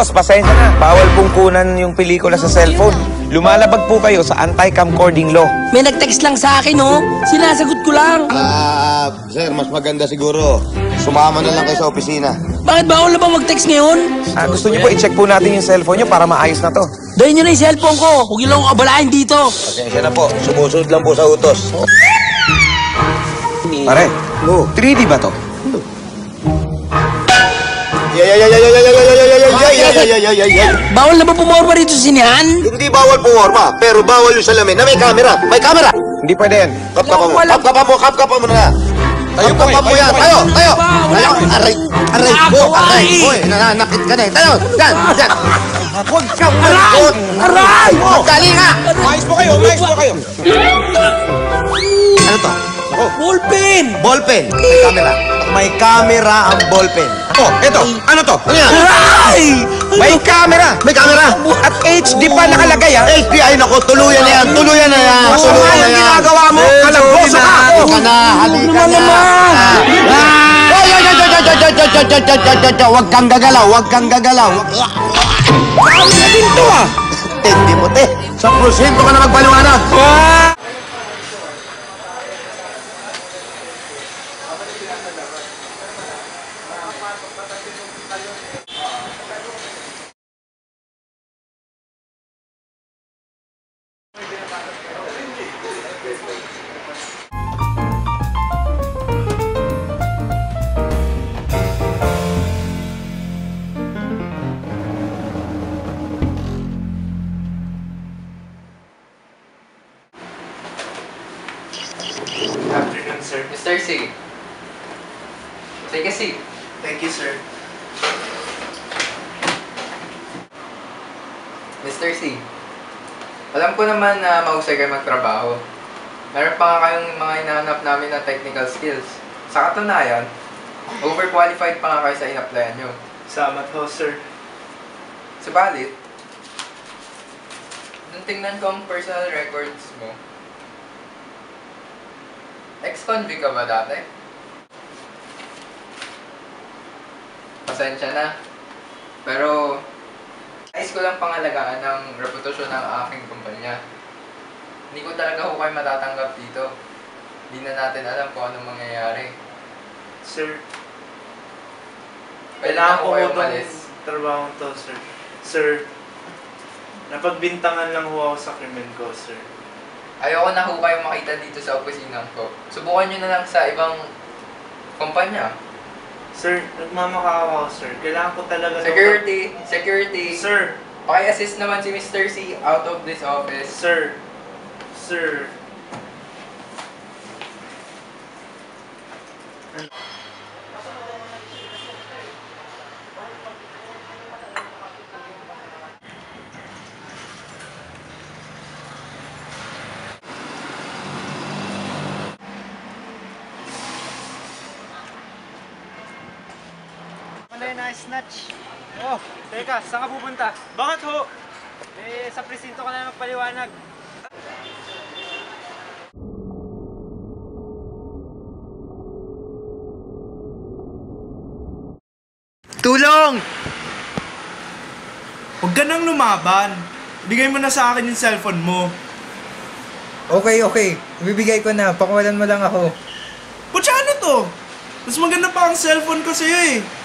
Boss, pasensya na. Bawal pong kunan yung pelikula sa cellphone. Lumalabag po kayo sa anti-camcording law. May nag-text lang sa akin, oh. Sinasagot ko lang. Ah, sir, mas maganda siguro. Sumama na lang kayo sa opisina. Bakit bawal na ba mag-text ngayon? Ah, gusto niyo po i-check po natin yung cellphone niyo para maayos na to. Dahin nyo na yung cellphone ko. Huwag nyo lang ako abalahin dito. Pasensya na po. Sumusunod lang po sa utos. Pare, Oh. 3D ba to? Yay, yay, yay, yay, yay, yay, yay, yay, yay, yay, yay, yay, yay, yay. Bawal na ba pumorma rito sa sinihan? Hindi bawal pumorma, pero bawal yung salamin na may camera. May camera! Hindi pwede yan. Kapkapa mo, Wala- kapkapa mo, kapkapa mo na nga. Tayo po, Kapkapa mo tayo yan, po. tayo, tayo. Tayo, aray, aray Wala- aray eh. Nananakit ka na eh. Tayo, dyan, dyan. Huwag kang Aray! Aray! Magkali nga. Maayos po kayo, maayos po kayo. Ano to? Oh, Ballpen! ballpen. May camera. May camera ang ballpen. Oh, eto. Ano to? Ano yan? Aray! May camera! May camera! At HD pa nakalagay ha! HD! Ay nako, tuluyan na yan! Tuluyan na yan! Masama yung ginagawa mo! Kalagbosa ka! Halika na! Halika na! Huwag kang gagalaw! Huwag kang gagalaw! Dami na din to ah! Hindi mo te! Sa prosento ka na magpaliwanag! Ah! Gracias. Afternoon, sir. Mr. C. Take a seat. Thank you, sir. Mr. C. Alam ko naman na mahusay kayo magtrabaho. Meron pa nga kayong mga hinahanap namin na technical skills. Sa katunayan, overqualified pa nga kayo sa in-applyan nyo. Salamat ho, sir. Subalit, nung tingnan ko ang personal records mo, ex-convict ka ba dati? Pasensya na. Pero, nais ko lang pangalagaan ng reputasyon ng aking kumpanya. Hindi ko talaga ho kayo matatanggap dito. Hindi na natin alam kung anong mangyayari. Sir, Pwede kailangan na ko ho po kayo itong umalis. trabaho to, sir. Sir, napagbintangan lang ho ako sa krimen ko, sir. Ayoko na ho kayo makita dito sa opisina ko. Subukan nyo na lang sa ibang kumpanya. Sir, nagmamakaawa ako, sir. Kailangan ko talaga... Security! Security! Sir, Paki-assist naman si Mr. C out of this office. sir, sir. Ano yun, na snatch? Oh, teka, saan ka pupunta? Bakit ho? Eh, sa presinto ka na magpaliwanag. Tulong! Huwag ka nang lumaban. Bigay mo na sa akin yung cellphone mo. Okay, okay. Ibibigay ko na. Pakawalan mo lang ako. Ba't siya ano to? Mas maganda pa ang cellphone ko sa'yo eh.